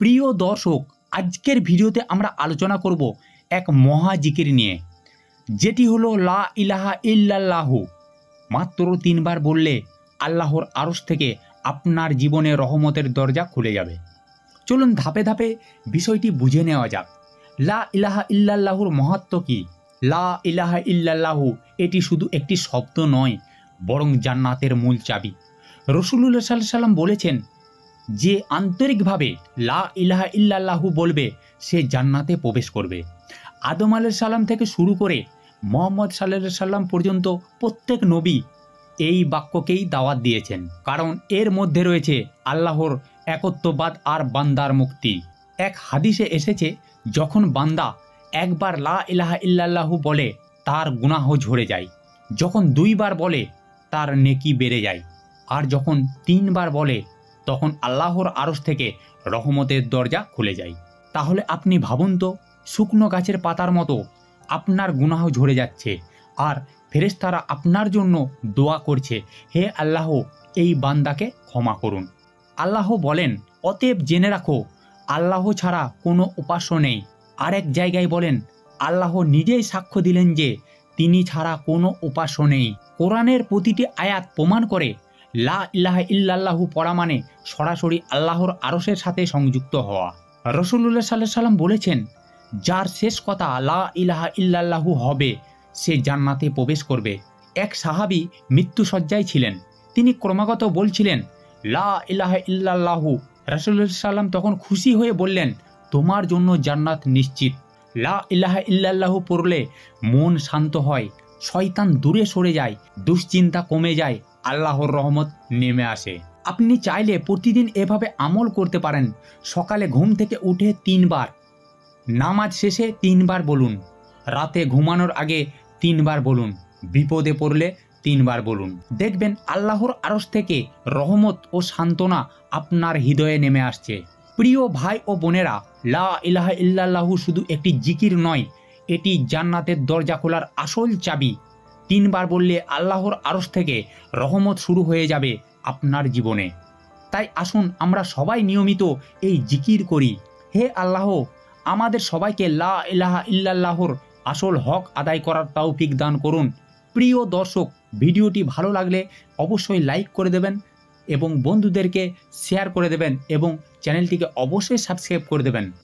প্রিয় দর্শক, আজকের ভিডিওতে আমরা আলোচনা করব এক মহা জিকির নিয়ে। যেটি হলো লা ইলাহা ইল্লাল্লাহু। মাত্র তিনবার বললে আল্লাহর আরশ থেকে আপনার জীবনে রহমতের দরজা খুলে যাবে। চলুন ধাপে ধাপে বিষয়টি বুঝে নেওয়া যাক। লা ইলাহা ইল্লাল্লাহুর মহত্ব কি? লা ইলাহা ইল্লাল্লাহু এটি শুধু একটি শব্দ নয়, বরং জান্নাতের মূল চাবি। সাল্লাহ সাল্লাম বলেছেন যে আন্তরিকভাবে লা ইলাহা ইল্লাল্লাহু বলবে, সে জান্নাতে প্রবেশ করবে। আদম আলাহ সাল্লাম থেকে শুরু করে মোহাম্মদ সাল্লাহ সাল্লাম পর্যন্ত প্রত্যেক নবী এই বাক্যকেই দাওয়াত দিয়েছেন। কারণ এর মধ্যে রয়েছে আল্লাহর একত্ববাদ আর বান্দার মুক্তি। এক হাদিসে এসেছে, যখন বান্দা একবার লা ইলাহা ইল্লাল্লাহু বলে, তার গুনাহ ঝরে যায়। যখন দুইবার বলে, তার নেকি বেড়ে যায়। আর যখন তিনবার বলে তখন আল্লাহর আরশ থেকে রহমতের দরজা খুলে যায়। তাহলে আপনি ভাবুন তো, শুকনো গাছের পাতার মতো আপনার গুনাহ ঝরে যাচ্ছে আর ফেরেশতারা আপনার জন্য দোয়া করছে, হে আল্লাহ, এই বান্দাকে ক্ষমা করুন। আল্লাহ বলেন, অতএব জেনে রাখো, আল্লাহ ছাড়া কোনো উপাস্য নেই। আরেক জায়গায় বলেন, আল্লাহ নিজেই সাক্ষ্য দিলেন যে তিনি ছাড়া কোনো উপাস্য নেই। কোরআনের প্রতিটি আয়াত প্রমাণ করে লা ইলাহা ইল্লাল্লাহু পড়া মানে সরাসরি আল্লাহর আরসের সাথে সংযুক্ত হওয়া। রসুল্লাহ সাল্লাহ সাল্লাম বলেছেন, যার শেষ কথা লা ইলাহা ইল্লাল্লাহু হবে, সে জান্নাতে প্রবেশ করবে। এক সাহাবি মৃত্যুসজ্জায় ছিলেন। তিনি ক্রমাগত বলছিলেন, লা ইলাহা ইল্লাল্লাহু। রসুল্লাহ সাল্লাম তখন খুশি হয়ে বললেন, তোমার জন্য জান্নাত নিশ্চিত। লা ইলাহা ইল্লাল্লাহু পড়লে মন শান্ত হয়, শয়তান দূরে সরে যায়, দুশ্চিন্তা কমে যায় আল্লাহর রহমত নেমে আসে। আপনি চাইলে প্রতিদিন এভাবে আমল করতে পারেন। সকালে ঘুম থেকে উঠে তিনবার, নামাজ শেষে তিনবার বলুন, রাতে ঘুমানোর আগে তিনবার বলুন, বিপদে পড়লে তিনবার বলুন। দেখবেন আল্লাহর আরশ থেকে রহমত ও সান্ত্বনা আপনার হৃদয়ে নেমে আসছে। প্রিয় ভাই ও বোনেরা, লা ইলাহা ইল্লাল্লাহু শুধু একটি জিকির নয়, এটি জান্নাতের দরজা খোলার আসল চাবি। তিনবার বললে আল্লাহর আরশ থেকে রহমত শুরু হয়ে যাবে আপনার জীবনে। তাই আসুন আমরা সবাই নিয়মিত এই জিকির করি। হে আল্লাহ, আমাদের সবাইকে লা ইলাহা ইল্লাল্লাহর আসল হক আদায় করার তৌফিক দান করুন। প্রিয় দর্শক, ভিডিওটি ভালো লাগলে অবশ্যই লাইক করে দেবেন এবং বন্ধুদেরকে শেয়ার করে দেবেন এবং চ্যানেলটিকে অবশ্যই সাবস্ক্রাইব করে দেবেন।